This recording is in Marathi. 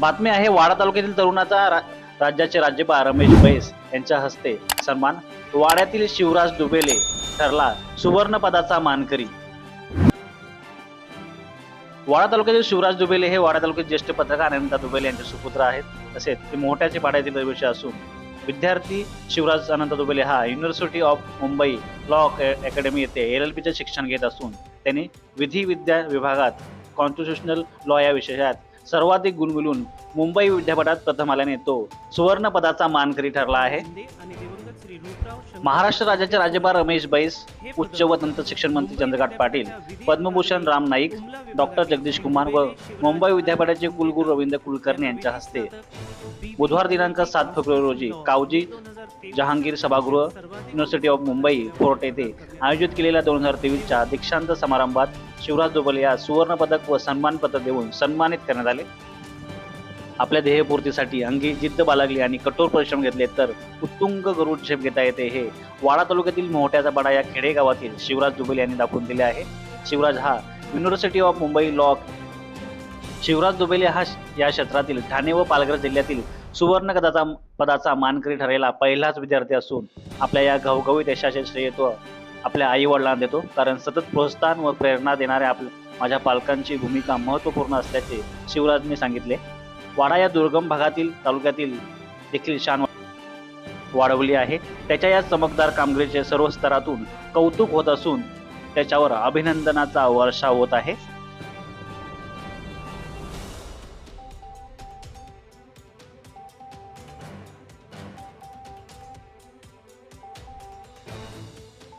बातमी आहे वाडा तालुक्यातील तरुणाचा रा- राज्याचे राज्यपाल रमेश बैस यांच्या हस्ते सन्मान. वाड्यातील शिवराज दुबेले ठरला सुवर्ण पदाचा मानकरी. वाडा तालुक्यातील शिवराज दुबेले हे वाडा तालुक्यात ज्येष्ठ पत्रकार अनंता दुबेले यांचे सुपुत्र आहेत. तसेच ते मोठ्याचे पाड्यातील रहिवासी असून विद्यार्थी शिवराज अनंत दुबेले हा university of Mumbai law academy येथे एल एल पीचे शिक्षण घेत असून त्यांनी विधी विद्या विभागात कॉन्स्टिट्युशनल लॉ या विषयात सर्वाधिक गुणगुणून मुंबई विद्यापीठात प्रथम आल्याने तो सुवर्ण पदाचा मानकरी ठरला आहे. महाराष्ट्र राज्याचे राज्यपाल रमेश बैस उच्च व तंत्र शिक्षण मंत्री चंद्रकांत पाटील पद्मभूषण राम नाईक डॉक्टर जगदीश कुमार व मुंबई विद्यापीठाचे कुलगुरू रवींद्र कुलकर्णी यांच्या हस्ते बुधवार दिनांक सात फेब्रुवारी रोजी कावजी जहांगीर सभागृह युनिव्हर्सिटी ऑफ मुंबई फोर्ट येथे आयोजित केलेल्या दोन हजार तेवीसच्या दीक्षांत समारंभात शिवराज दुबले या सुवर्ण पदक व सन्मानपत्र देऊन सन्मानित करण्यात आले. आपल्या ध्येयपूर्तीसाठी अंगी जिद्द बाळगली आणि कठोर परिश्रम घेतले तर उत्तुंग गरुड झेप घेता येते हे वाडा तालुक्यातील मोठ्याचा बडा या खेडेगावातील शिवराज दुबेल यांनी दाखवून दिले आहे. शिवराज हा university of Mumbai law Shivraj Dubele हा या क्षेत्रातील ठाणे व पालघर जिल्ह्यातील सुवर्ण पदाचा पदाचा मानकरी ठरलेला पहिलाच विद्यार्थी असून आपल्या या घवघवीत यशाचे श्रेयत्व आपल्या आई वडिलांना देतो. कारण सतत प्रोत्साहन व प्रेरणा देणाऱ्या आपल्या माझ्या पालकांची भूमिका महत्त्वपूर्ण असल्याचे शिवराजने सांगितले. वाडा या दुर्गम भागातील तालुक्यातील देखील शान वाढवली आहे. त्याच्या या चमकदार कामगिरीचे सर्व स्तरातून कौतुक होत असून त्याच्यावर अभिनंदनाचा वर्षाव होत आहे.